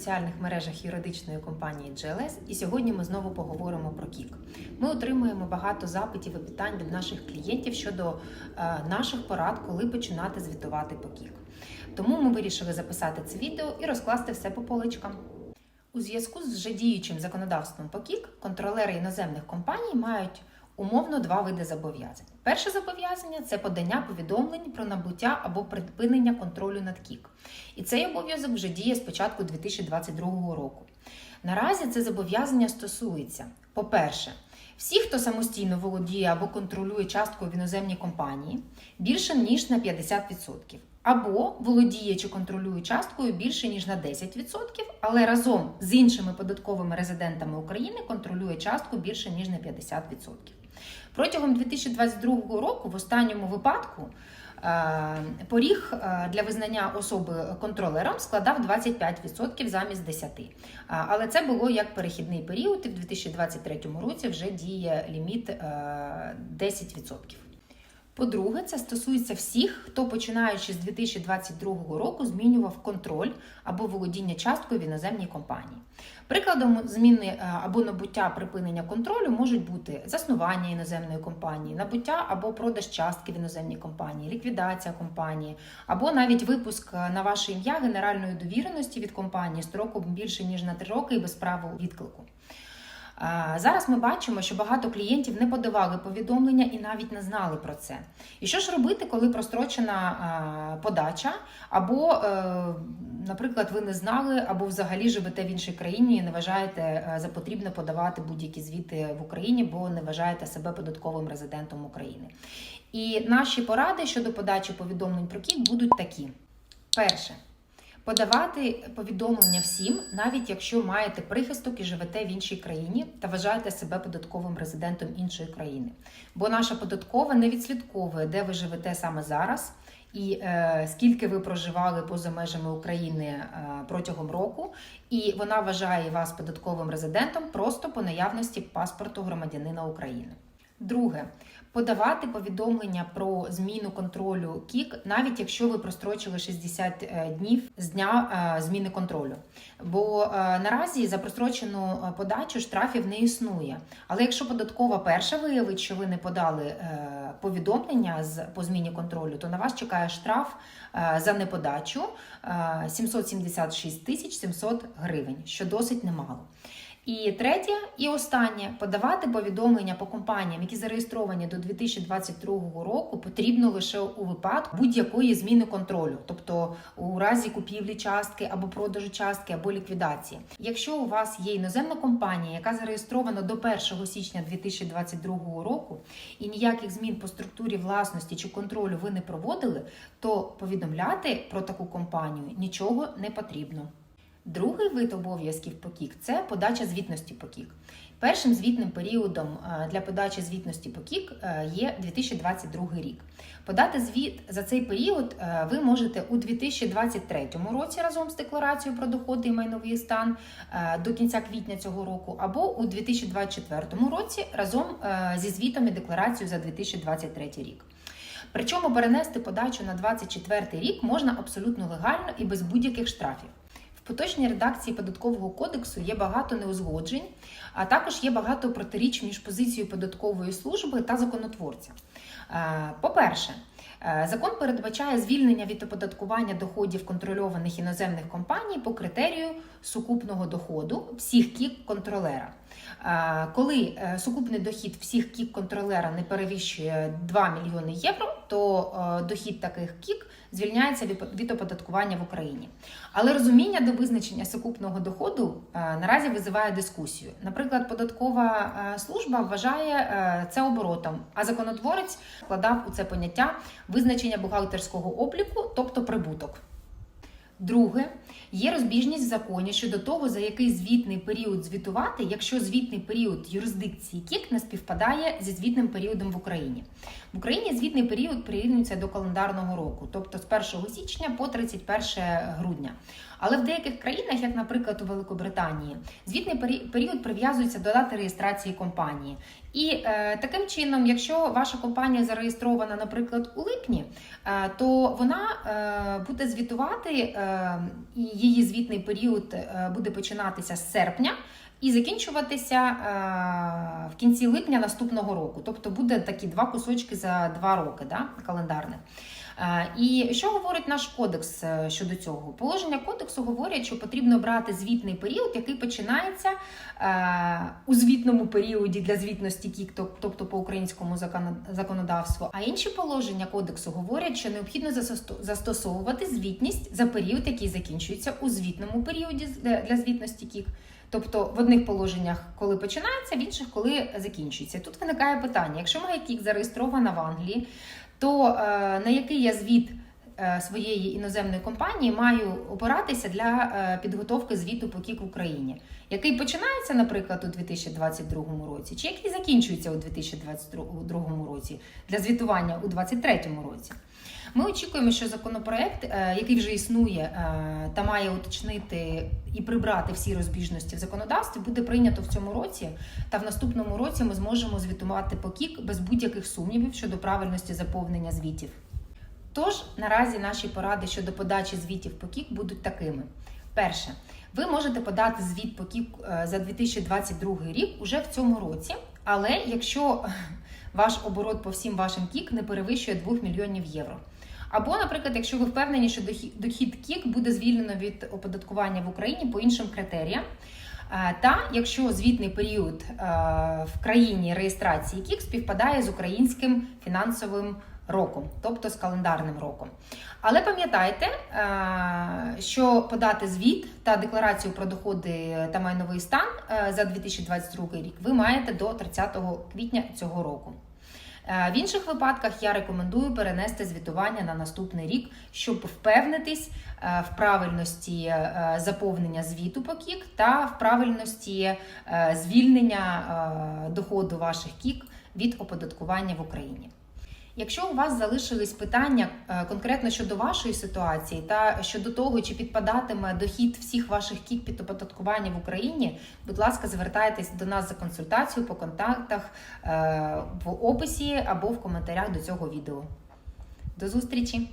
соціальних мережах юридичної компанії GLS, і сьогодні ми знову поговоримо про КІК. Ми отримуємо багато запитів і питань від наших клієнтів щодо е, наших порад, коли починати звітувати по КІК. Тому ми вирішили записати це відео і розкласти все по поличкам. У зв'язку з вже діючим законодавством по КІК контролери іноземних компаній мають умовно два види зобов'язань. Перше зобов'язання це подання повідомлень про набуття або припинення контролю над КІК. І цей обов'язок вже діє з початку 2022 року. Наразі це зобов'язання стосується, по-перше, всіх, хто самостійно володіє або контролює часткою в іноземній компанії більше ніж на 50%. Або володіє чи контролює часткою більше ніж на 10%, але разом з іншими податковими резидентами України контролює частку більше ніж на 50%. Протягом 2022 року, в останньому випадку, е, поріг е, для визнання особи контролером складав 25% замість 10%. Е, Але це було як перехідний період, і в 2023 році вже діє ліміт е, 10%. По-друге, це стосується всіх, хто починаючи з 2022 року змінював контроль або володіння часткою в іноземній компанії. Прикладом зміни е, або набуття припинення контролю можуть бути заснування іноземної компанії, набуття або продаж частки в іноземній компанії, ліквідація компанії, або навіть випуск е, на ваше ім'я генеральної довіреності від компанії строком більше ніж на 3 роки і без права відклику. Зараз ми бачимо, що багато клієнтів не подавали повідомлення і навіть не знали про це. І що ж робити, коли прострочена подача, або, е, наприклад, ви не знали, або взагалі живете в іншій країні і не вважаєте е, за потрібне подавати будь-які звіти в Україні, бо не вважаєте себе податковим резидентом України. І наші поради щодо подачі повідомлень про КІК будуть такі: перше. Подавати повідомлення всім, навіть якщо маєте прихисток і живете в іншій країні та вважаєте себе податковим резидентом іншої країни. Бо наша податкова не відслідковує, де ви живете саме зараз, і е, скільки ви проживали поза межами України е, протягом року, і вона вважає вас податковим резидентом просто по наявності паспорту громадянина України. Друге, подавати повідомлення про зміну контролю КІК, навіть якщо ви прострочили 60 днів з дня е, зміни контролю. Бо е, наразі за прострочену е, подачу штрафів не існує. Але якщо податкова перша виявить, що ви не подали е, повідомлення по зміні контролю, то на вас чекає штраф е, за неподачу е, 776 тисяч 700 гривень, що досить немало. І третє і останнє подавати повідомлення по компаніям, які зареєстровані до 2022 року, потрібно лише у випадку будь-якої зміни контролю, тобто у разі купівлі частки або продажу частки або ліквідації. Якщо у вас є іноземна компанія, яка зареєстрована до 1 січня 2022 року, і ніяких змін по структурі власності чи контролю ви не проводили, то повідомляти про таку компанію нічого не потрібно. Другий вид обов'язків по КІК – це подача звітності по КІК. Першим звітним періодом для подачі звітності по КІК е, є 2022 рік. Подати звіт за цей період ви можете у 2023 році разом з декларацією про доходи і майновий стан до кінця квітня цього року, або у 2024 році разом зі звітом і декларацією за 2023 рік. Причому перенести подачу на 2024 рік можна абсолютно легально і без будь-яких штрафів. В поточній редакції податкового кодексу є багато неузгоджень, а також є багато протиріч між позицією податкової служби та законотворця. Е, По-перше, е, закон передбачає звільнення від оподаткування доходів контрольованих іноземних компаній по критерію сукупного доходу всіх кік контролера. Коли е, сукупний дохід всіх кік контролера не перевищує 2 мільйони євро, то е, дохід таких кік звільняється від- оподаткування в Україні. Але розуміння до визначення сукупного доходу е, наразі визиває дискусію. Наприклад, податкова служба вважає це оборотом, а законотворець вкладав у це поняття визначення бухгалтерського обліку, тобто прибуток. Друге, є розбіжність в законі щодо того, за який звітний період звітувати, якщо звітний період юрисдикції КІК не співпадає зі звітним періодом в Україні. В Україні звітний період прирівнюється до календарного року, тобто з 1 січня по 31 грудня. Але в деяких країнах, як, наприклад, у Великобританії, звітний період прив'язується до дати реєстрації компанії. І е, таким чином, якщо ваша компанія зареєстрована, наприклад, у липні, е, то вона е, буде звітувати, е, і її звітний період е, буде починатися з серпня. І закінчуватися е, в кінці липня наступного року. Тобто буде такі два кусочки за два роки, да, календарних. Е, І що говорить наш кодекс е, щодо цього? Положення кодексу говорять, що потрібно брати звітний період, який починається у звітному періоді для звітності КІК, тобто по українському законодавству. А інші положення кодексу говорять, що необхідно застосовувати звітність за період, який закінчується у звітному періоді для звітності КІК. Тобто в одних положеннях, коли починається, в інших, коли закінчується. Тут виникає питання: якщо моя кік зареєстрована в Англії, то е, на який я звіт своєї іноземної компанії маю опиратися для е, підготовки звіту по кік в Україні, який починається, наприклад, у 2022 році, чи який закінчується у 2022 році для звітування у 2023 році. Ми очікуємо, що законопроект, е, який вже існує е, та має уточнити і прибрати всі розбіжності в законодавстві, буде прийнято в цьому році. Та в наступному році ми зможемо звітувати по КІК без будь-яких сумнівів щодо правильності заповнення звітів. Тож наразі наші поради щодо подачі звітів по КІК будуть такими: перше, ви можете подати звіт по КІК е, за 2022 рік уже в цьому році, але якщо ваш оборот по всім вашим КІК не перевищує 2 мільйонів євро. Або, наприклад, якщо ви впевнені, що дохід- КІК буде звільнено від оподаткування в Україні по іншим критеріям. Е, Та якщо звітний період е, в країні реєстрації КІК співпадає з українським фінансовим роком, тобто з календарним роком. Але пам'ятайте, е, що подати звіт та декларацію про доходи та майновий стан е, за 2022 рік ви маєте до 30 квітня цього року. Е, В інших випадках я рекомендую перенести звітування на наступний рік, щоб впевнитись в правильності заповнення звіту по КІК та в правильності звільнення доходу ваших КІК від оподаткування в Україні. Якщо у вас залишились питання е, конкретно щодо вашої ситуації та щодо того, чи підпадатиме дохід всіх ваших кіт під оподаткування в Україні, будь ласка, звертайтесь до нас за консультацією по контактах е, в описі або в коментарях до цього відео. До зустрічі!